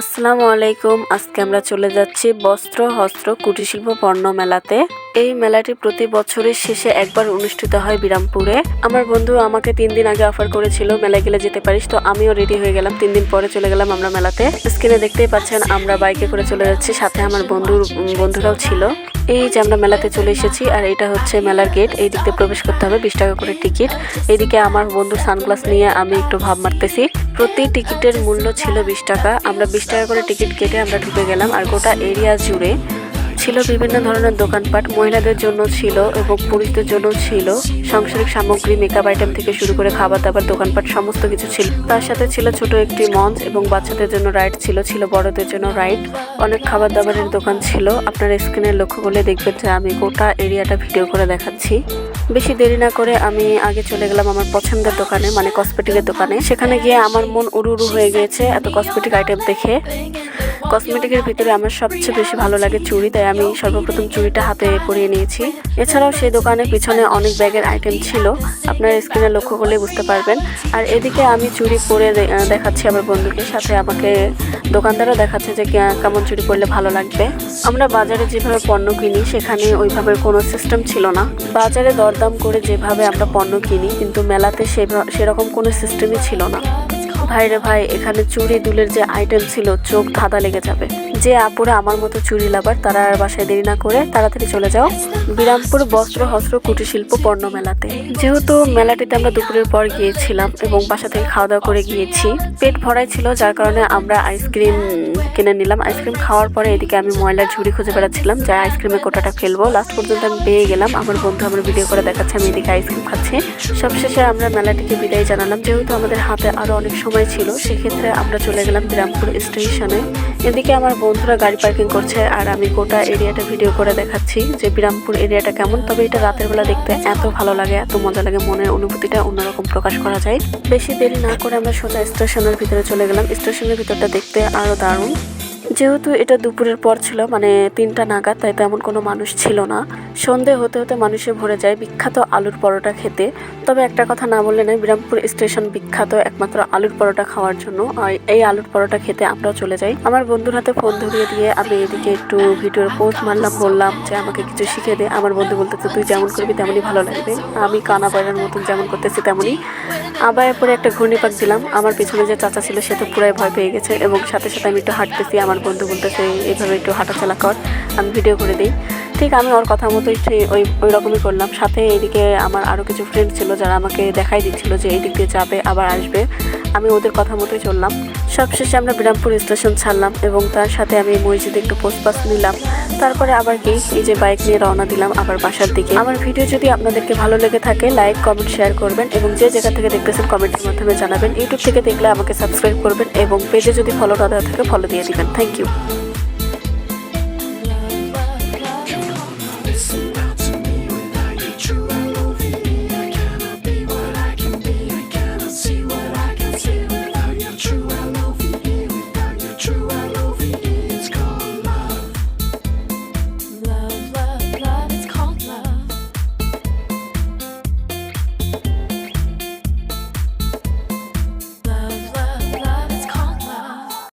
আসসালামু আলাইকুম। আজকে আমরা চলে যাচ্ছি বস্ত্র, হস্ত্র, কুটিরশিল্প পণ্য মেলাতে। এই মেলাটি প্রতি বছরের শেষে একবার অনুষ্ঠিত হয় বিরামপুরে। আমার বন্ধু আমাকে তিন দিন আগে অফার করেছিল, মেলায় গেলে যেতে পারিস, তো আমিও রেডি হয়ে গেলাম। তিন দিন পরে চলে গেলাম আমরা মেলাতে। স্ক্রিনে দেখতেই পাচ্ছেন, আমরা বাইকে করে চলে যাচ্ছি। সাথে আমার বন্ধুর, বন্ধুরাও ছিল। এই যে আমরা মেলাতে চলে এসেছি, আর এটা হচ্ছে মেলার গেট এই দিক দিয়ে প্রবেশ করতে হবে, বিশ টাকা করে টিকিট এদিকে আমার বন্ধু সানগ্লাস নিয়ে আমি একটু ভাব মারতেছি। প্রতি টিকিটের মূল্য ছিল বিশ টাকা। আমরা বিশ টাকা করে টিকিট কেটে আমরা ঢুকে গেলাম, আর গোটা এরিয়া জুড়ে ছিল বিভিন্ন ধরনের দোকানপাট, মহিলাদের জন্য ছিল এবং পুরুষদের জন্য ছিল। সাংসারিক সামগ্রী মেকআপ আইটেম থেকে শুরু করে খাবার দাবার, দোকানপাট, সমস্ত কিছু ছিল। তার সাথে ছিল ছোট একটি মঞ্চ এবং বাচ্চাদের জন্য রাইড ছিল ছিল বড়দের জন্য রাইড অনেক খাবার দাবারের দোকান ছিল। আপনার স্ক্রিনে লক্ষ্য করলে দেখবেন যে আমি গোটা এরিয়াটা ভিডিও করে দেখাচ্ছি। বেশি দেরি না করে আমি আগে চলে গেলাম আমার পছন্দের দোকানে মানে কসমেটিকের দোকানে। সেখানে গিয়ে আমার মন উড়ু উড়ু হয়ে গিয়েছে এত কসমেটিক আইটেম দেখে। কসমেটিকের ভিতরে আমার সবচেয়ে বেশি ভালো লাগে চুড়ি, তাই আমি সর্বপ্রথম চুড়িটা হাতে পরিয়ে নিয়েছি। এছাড়াও সেই দোকানের পিছনে অনেক ব্যাগের আইটেম ছিল, আপনার স্ক্রিনে লক্ষ্য করলে বুঝতে পারবেন। আর এদিকে আমি চুড়ি পরে দেখাচ্ছি আমার বন্ধুকে, সাথে আমাকে দোকানদারও দেখাচ্ছে যে কেমন চুড়ি পরলে ভালো লাগবে। আমরা বাজারে যেভাবে পণ্য কিনি, সেখানে ওইভাবে কোনো সিস্টেম ছিল না। বাজারে দরদাম করে যেভাবে আমরা পণ্য কিনি, কিন্তু মেলাতে সেরকম কোনো সিস্টেমই ছিল না। ভাইরে ভাই, এখানে চুড়ি দুলের যে আইটেম ছিল, চোখ ধাঁধা লেগে যাবে। যে আপুরা আমার মতো চুড়ি লাভার, তারা আর বাসায় দেরি না করে তাড়াতাড়ি চলে যাও। বিরামপুর বস্ত্র, হস্ত্র কুটির শিল্প পণ্য মেলাতে। যেহেতু মেলাটিতে আমরা দুপুরের পর গিয়েছিলাম এবং বাসা থেকে খাওয়া দাওয়া করে গিয়েছি, পেট ভরাই ছিল, যার কারণে আমরা আইসক্রিম কিনে নিলাম। আইসক্রিম খাওয়ার পরে এদিকে আমি ময়লার ঝুড়ি খুঁজে বেড়াচ্ছিলাম যা আইসক্রিমের কোটাটা ফেলব। লাস্ট পর্যন্ত আমি পেয়ে গেলাম। আমার বন্ধু আমার ভিডিও করে দেখাচ্ছে, আমি এদিকে আইসক্রিম খাচ্ছি। সবশেষে আমরা মেলাটিকে বিদায় জানালাম। যেহেতু আমাদের হাতে আরও অনেক সময় ছিল, সেক্ষেত্রে আমরা চলে গেলাম বিরামপুর স্টেশনে। এদিকে আমার বন্ধুরা গাড়ি পার্কিং করছে, আর আমি গোটা এরিয়াটা ভিডিও করে দেখাচ্ছি যে বিরামপুর এরিয়াটা কেমন। তবে এটা রাতের বেলা দেখতে এত ভালো লাগে, এত মজা লাগে, মনের অনুভূতিটা অন্যরকম প্রকাশ করা যায়। বেশি দেরি না করে আমরা সোজা স্টেশনের ভিতরে চলে গেলাম। স্টেশনের ভিতরটা দেখতে আরও দারুণ। যেহেতু এটা দুপুরের পর ছিল মানে তিনটা নাগাদ, তাই তেমন কোনো মানুষ ছিল না। সন্ধে হতে হতে মানুষে ভরে যায় বিখ্যাত আলুর পরোটা খেতে। তবে একটা কথা না বললে নয়, বিরামপুর স্টেশন বিখ্যাত একমাত্র আলুর পরোটা খাওয়ার জন্য। আর এই আলুর পরোটা খেতে আমরাও চলে যাই। আমার বন্ধুর হাতে ফোন ধরিয়ে দিয়ে আমি এদিকে একটু ভিডিওর পোস্ট মারলাম, বললাম যে, আমাকে কিছু শিখে দে। আমার বন্ধু বলতেছে, তুই যেমন করবি তেমনই ভালো লাগবে। আমি কানা বাইরের মতন যেমন করতেছি তেমনই। আবার পরে একটা ঘূর্ণিপাক দিলাম। আমার পিছনে যে চাচা ছিল, সে তো পুরাই ভয় পেয়ে গেছে এবং সাথে সাথে আমি একটু হাঁটতেছি। আমার বন্ধু বলতেছে, এইভাবে একটু হাঁটাচলা কর, আমি ভিডিও করে দিই। ঠিক আমি ওর কথা মতোই ওই ওই রকমই করলাম। সাথে এইদিকে আমার আরও কিছু ফ্রেন্ড ছিল যারা আমাকে দেখাই দিচ্ছিল যে এই দিক দিয়ে যাবে, আবার আসবে। আমি ওদের কথা মতোই চললাম। সবশেষে আমরা বিরামপুর স্টেশন ছাড়লাম এবং তার সাথে আমি মসজিদে একটু পোস্ট পাস নিলাম। তারপরে আবার কি? এই যে বাইক নিয়ে রওনা দিলাম আবার বাসার দিকে। আমার ভিডিও যদি আপনাদেরকে ভালো লেগে থাকে লাইক কমেন্ট শেয়ার করবেন এবং যে জায়গা থেকে দেখতেছেন কমেন্টের মাধ্যমে জানাবেন। ইউটিউব থেকে দেখলে আমাকে সাবস্ক্রাইব করবেন এবং পেজে যদি ফলো না থাকে ফলো দিয়ে দিবেন। Thank you